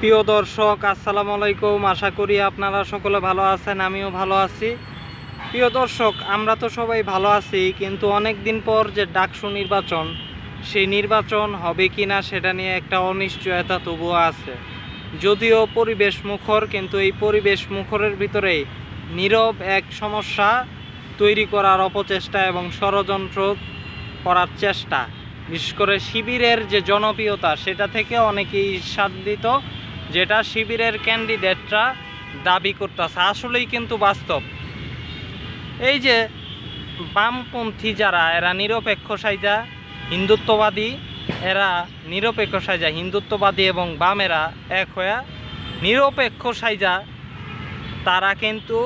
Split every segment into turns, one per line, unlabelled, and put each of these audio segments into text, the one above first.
প্রিয় দর্শক, আসসালামু আলাইকুম। আশা করি আপনারা সকলে ভালো আছেন, আমিও ভালো আছি। প্রিয় দর্শক, আমরা তো সবাই ভালো আছি, কিন্তু অনেক দিন পর যে ডাকসু নির্বাচন, সেই নির্বাচন হবে কি না সেটা নিয়ে একটা অনিশ্চয়তা তবুও আছে। যদিও পরিবেশ মুখর, কিন্তু এই পরিবেশ মুখরের ভিতরেই নীরব এক সমস্যা তৈরি করার অপচেষ্টা এবং ষড়যন্ত্র করার চেষ্টা। বিশেষ করে শিবিরের যে জনপ্রিয়তা, সেটা থেকে অনেকেই সাধিত যেটা শিবিরের ক্যান্ডিডেটরা দাবি করতেছে। আসলেই কিন্তু বাস্তব। এই যে বামপন্থী যারা, এরা নিরপেক্ষ সাইজা হিন্দুত্ববাদী, এরা নিরপেক্ষ সাইজা হিন্দুত্ববাদী এবং বামেরা এক হয়ে নিরপেক্ষ সাইজা তারা কিন্তু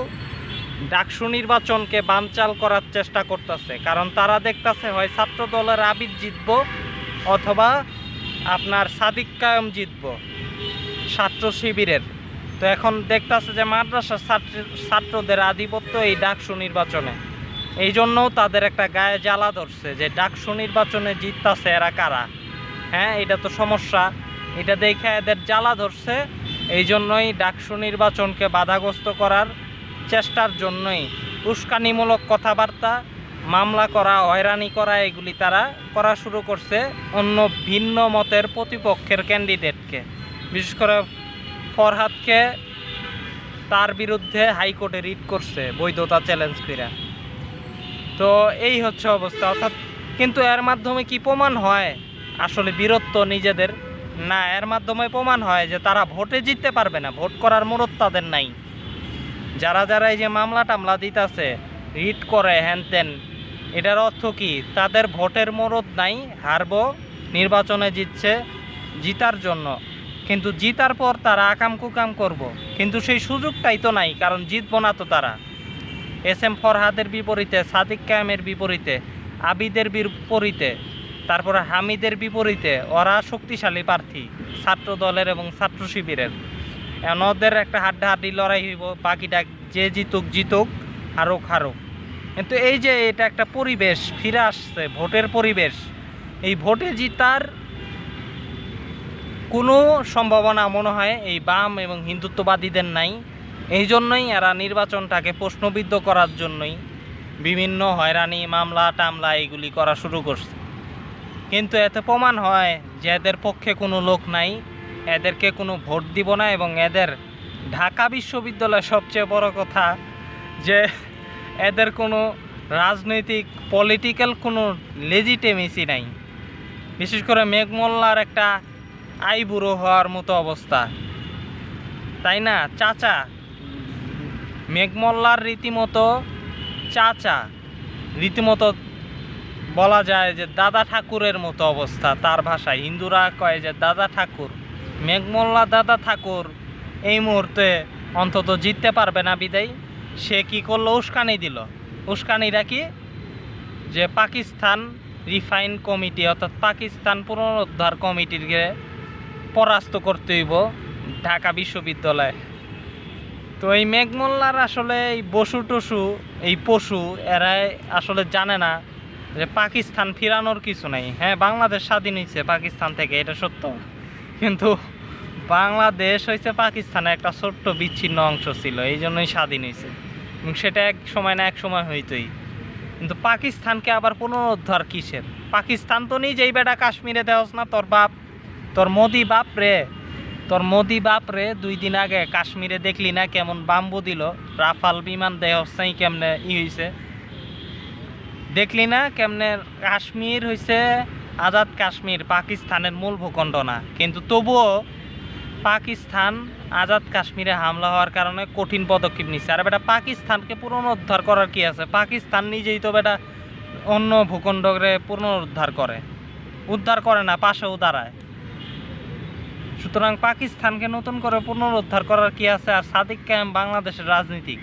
ডাকসু নির্বাচনকে বানচাল করার চেষ্টা করতেছে। কারণ তারা দেখতাছে হয় ছাত্র দলের আবিদ জিতব অথবা আপনার সাদিক কায়ম জিতব। ছাত্র শিবিরের। তো এখন দেখতাছে যে মাদ্রাসার ছাত্র ছাত্রদের আধিপত্য এই ডাকসু নির্বাচনে। এই জন্যও তাদের একটা গায়ে জ্বালা ধরছে যে ডাকসু নির্বাচনে জিততাছে এরা কারা? হ্যাঁ এটা তো সমস্যা। এটা দেখে এদের জ্বালা ধরছে। এই জন্যই ডাকসু নির্বাচনকে বাধাগ্রস্ত করার চেষ্টার জন্যই উস্কানিমূলক কথাবার্তা, মামলা করা, হয়রানি করা, এগুলি তারা করা শুরু করছে অন্য ভিন্ন মতের প্রতিপক্ষের ক্যান্ডিডেটকে বিশেষ করে ফরহাদকে তার বিরুদ্ধে হাইকোর্টে রিট করছে বৈধতা চ্যালেঞ্জ করে। তো এই হচ্ছে অবস্থা। অর্থাৎ কিন্তু এর মাধ্যমে কি প্রমাণ হয়? আসলে বীরত্ব নিজেদের। না, এর মাধ্যমে প্রমাণ হয় যে তারা ভোটে জিততে পারবে না। ভোট করার মুরত তাদের নাই। যারা যারা এই যে মামলা টামলা দিতেছে, রিট করে হ্যান ত্যান এটার অর্থ কি? তাদের ভোটের মরদ নাই, হারবো, নির্বাচনে জিতছে, জিতার জন্য। কিন্তু জিতার পর তারা আকাম কুকাম করব। কিন্তু সেই সুযোগটাই তো নাই, কারণ জিতবো না তো তারা। এস এম ফরহাদের বিপরীতে, সাদিক কায়েমের বিপরীতে, আবিদের বিপরীতে, তারপরে হামিদের বিপরীতে, ওরা শক্তিশালী প্রার্থী, ছাত্র দলের এবং ছাত্র শিবিরের। ওদের একটা হাড্ডাহাড্ডি লড়াই হইব, বাকিটা যে জিতুক জিতুক, হারুক হারুক। কিন্তু এই যে এটা একটা পরিবেশ, ফিরে আসছে, ভোটের পরিবেশ, এই ভোটে জিতার কোনো সম্ভাবনা মনে হয় এই বাম এবং হিন্দুত্ববাদীদের নাই। এই জন্যই এরা নির্বাচনটাকে প্রশ্নবিদ্ধ করার জন্যই বিভিন্ন হয়রানি, মামলা, টামলা এগুলি করা শুরু করছে। কিন্তু এতে প্রমাণ হয় যে এদের পক্ষে কোনো লোক নাই, এদেরকে কোনো ভোট দিব না এবং এদের ঢাকা বিশ্ববিদ্যালয় সবচেয়ে বড় কথা যে এদের কোনো রাজনৈতিক পলিটিক্যাল কোনো লেজিটেমেসি নাই। বিশেষ করে মেঘমল্লার একটা আইবুড়ো হওয়ার মতো অবস্থা। তাই না, চাচা? মেঘমল্লার রীতিমতো চাচা। রীতিমতো বলা যায় যে দাদা ঠাকুরের মতো অবস্থা তার ভাষায়। হিন্দুরা কয় যে দাদা ঠাকুর, মেঘমল্লা দাদা ঠাকুর এই মুহূর্তে অন্তত জিততে পারবে না বিদায়। সে কি করল? উস্কানি দিল। উস্কানিটা কি? যে পাকিস্তান রিফাইন কমিটি অর্থাৎ পাকিস্তান পুনরুদ্ধার কমিটিকে পরাস্ত করতে হইব ঢাকা বিশ্ববিদ্যালয়ে। তো এই মেঘমোল্লার আসলে এই বসু টসু, এই পশু, এরাই আসলে জানে না যে পাকিস্তান ফিরানোর কিছু নাই। হ্যাঁ বাংলাদেশ স্বাধীন হয়েছে পাকিস্তান থেকে, এটা সত্য। কিন্তু বাংলাদেশ হয়েছে পাকিস্তানের একটা ছোট্ট বিচ্ছিন্ন অংশ ছিল এই জন্যই স্বাধীন হয়েছে সেটা এক সময় না এক সময় হইতই। কিন্তু পাকিস্তানকে আবার পুনরুদ্ধার কিসের? পাকিস্তান তো নিজেই বেটা কাশ্মীরে দেওয়াস না, তোর বাপ তোর মোদি বাপ রে, তোর মোদি বাপ রে, দুই দিন আগে কাশ্মীরে দেখলি না কেমন বাম্বু দিল? রাফাল বিমান দেহ সাই কেমনে ই হয়েছে দেখলি না কেমনে কাশ্মীর হয়েছে আজাদ কাশ্মীর, পাকিস্তানের মূল ভূখণ্ড না? কিন্তু তবুও পাকিস্তান আজাদ কাশ্মীরে হামলা হওয়ার কারণে কঠিন পদক্ষেপ নিচ্ছে আর বেটা, পাকিস্তানকে পুনরুদ্ধার করার কি আছে? পাকিস্তান নিজেই তো বেটা অন্য ভূখণ্ডকে পুনরুদ্ধার করে। উদ্ধার করে না পাশেও দাঁড়ায় সুতরাং পাকিস্তানকে নতুন করে পুনরুদ্ধার করার কি আছে? আর সাদিক কায়েম বাংলাদেশের রাজনীতিক।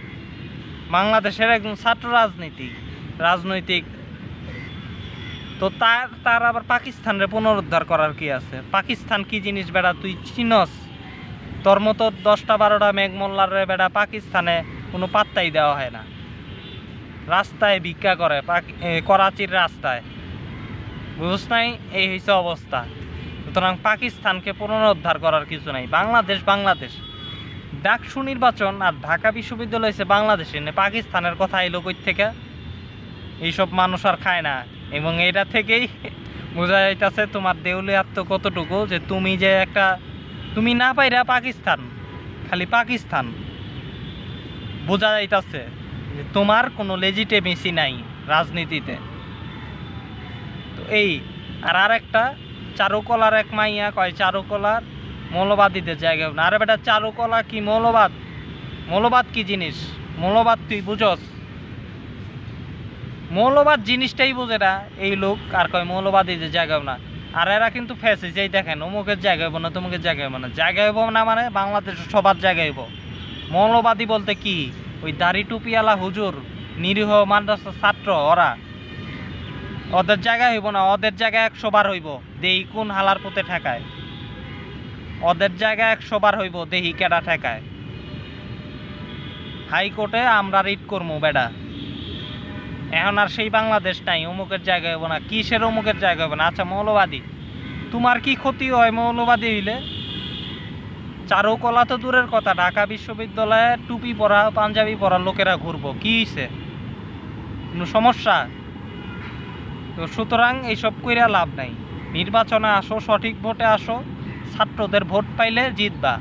বাংলাদেশের একজন ছাত্র রাজনীতিক। রাজনৈতিক। তো তার তার আবার পাকিস্তানের পুনরুদ্ধার করার কি আছে? পাকিস্তান কি জিনিস বেড়া? তুই চিনস? তোর মতো দশটা বারোটা মেঘমোল্লার বেড়া পাকিস্তানে কোনো পাত্তাই দেওয়া হয় না। রাস্তায় ভিক্ষা করে করাচির রাস্তায়। বুঝছ নাই? এই হয়েছে অবস্থা। সুতরাং পাকিস্তানকে পুনরুদ্ধার করার কিছু নাই। বাংলাদেশ বাংলাদেশ। ডাকসু নির্বাচন আর ঢাকা বিশ্ববিদ্যালয় হচ্ছে বাংলাদেশে নে পাকিস্তানের কথা এলো কই থেকে? এইসব মানুষ আর খায় না। এবং এটা থেকেই বোঝা যাইতেছে তোমার দেউলে আত্ম কতটুকু, যে তুমি যে একটা, তুমি না পাইরা পাকিস্তান, খালি পাকিস্তান। বোঝা যাইতাছে যে তোমার কোনো লেজিটেমেসি নাই রাজনীতিতে। তো এই, আর আরেকটা চারুকলার এক মাইয়া কয়, চারুকলার মৌলবাদীদের জায়গা না। আরে বেটা, চারুকলা কি মৌলবাদ? মৌলবাদ কি জিনিস? মৌলবাদ তুই বুঝস। মৌলবাদ জিনিসটাই বোঝে না এই লোক। আর কয় মৌলবাদীদের জায়গা না। আর এরা কিন্তু ফেসে যেই দেখেন, অমুকের জায়গা হইব না, তমুকের জায়গা হইব না। জায়গা হইব না মানে বাংলাদেশ সবার জায়গা হইব। মৌলবাদী বলতে কি? ওই দাড়ি টুপিওয়ালা হুজুর, নিরীহ মাদ্রাসার ছাত্র, ওরা ওদের জায়গায় হইব না, ওদের জায়গায় একশো বার হইব, দেহি কোন হালার পথে ঠেকায়। ওদের জায়গায় একশো বার হইব, দেহি কেডা ঠেকায়। হাইকোর্টে আমরা রিট করব বেডা। এখন আর সেই বাংলাদেশ নাই, অমুকের জায়গা হইব না, কিসের অমুকের জায়গা হইব না? আচ্ছা মৌলবাদী, তোমার কি ক্ষতি হয় মৌলবাদী হইলে? চারুকলা তো দূরের কথা, ঢাকা বিশ্ববিদ্যালয়ে টুপি পরা, পাঞ্জাবি পরা লোকেরা ঘুরবো, কি হইছে? কোনো সমস্যা? তো সুতরাং এইসব কইরা লাভ নাই। নির্বাচনে আসো, সঠিক ভোটে আসো, ছাত্রদের ভোট পাইলে জিতবা।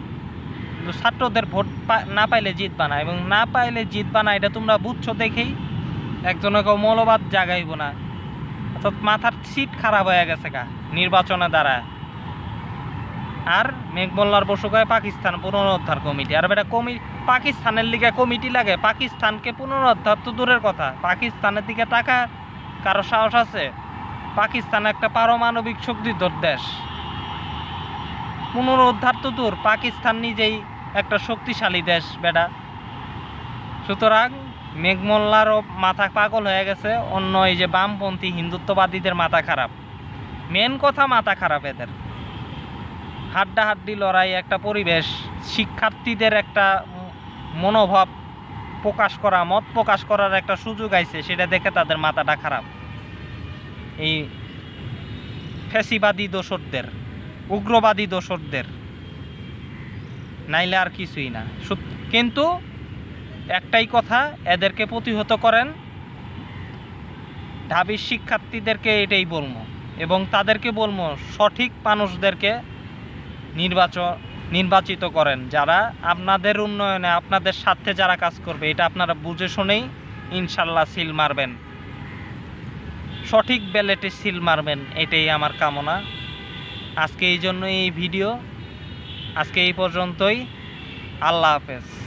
কিন্তু ছাত্রদের ভোট না পাইলে জিতবা না এবং না পাইলে জিতবা না, এটা তোমরা বুঝছ দেখেই একজনে একজনকে মৌলবাদ জাগাইব না। অর্থাৎ মাথার সিট খারাপ হয়ে গেছে গা, নির্বাচনে দ্বারা আর মেঘমল্লার বসুকায় পাকিস্তান পুনরুদ্ধার কমিটি। আর বেটা কমি, পাকিস্তানের লিগে কমিটি লাগে, পাকিস্তানকে পুনরুদ্ধার তো দূরের কথা। পাকিস্তানের দিকে টাকা কারও সাহস আছে? পাকিস্তান একটা পারমাণবিক শক্তিধর দেশ। পুনরুদ্ধার তো দূর, পাকিস্তান নিজেই একটা শক্তিশালী দেশ, বেটা। সুতরাং মেঘমল্লারও মাথা পাগল হয়ে গেছে, অন্য এই যে বামপন্থী হিন্দুত্ববাদীদের মাথা খারাপ। মেন কথা মাথা খারাপ এদের। হাড্ডাহাড্ডি লড়াই একটা পরিবেশ, শিক্ষার্থীদের একটা মনোভাব প্রকাশ করা, মত প্রকাশ করার একটা সুযোগ আইছে, সেটা দেখে তাদের মাথাটা খারাপ। এই ফ্যাসিবাদী দোসরদের উগ্রবাদী দোসরদের নাইলে আর কিছুই না। কিন্তু একটাই কথা, এদেরকে প্রতিহত করেন ঢাবির শিক্ষার্থীদেরকে এটাই বলব। এবং তাদেরকে বলব, সঠিক মানুষদেরকে নির্বাচন নির্বাচিত করেন। যারা আপনাদের উন্নয়নে, আপনাদের স্বার্থে যারা কাজ করবে, এটা আপনারা বুঝে শুনেই ইনশাল্লাহ সিল মারবেন। সঠিক ব্যালেটে সিল মারবেন, এটাই আমার কামনা। আজকে এই জন্য এই ভিডিও। আজকে এই পর্যন্তই। আল্লাহ হাফেজ।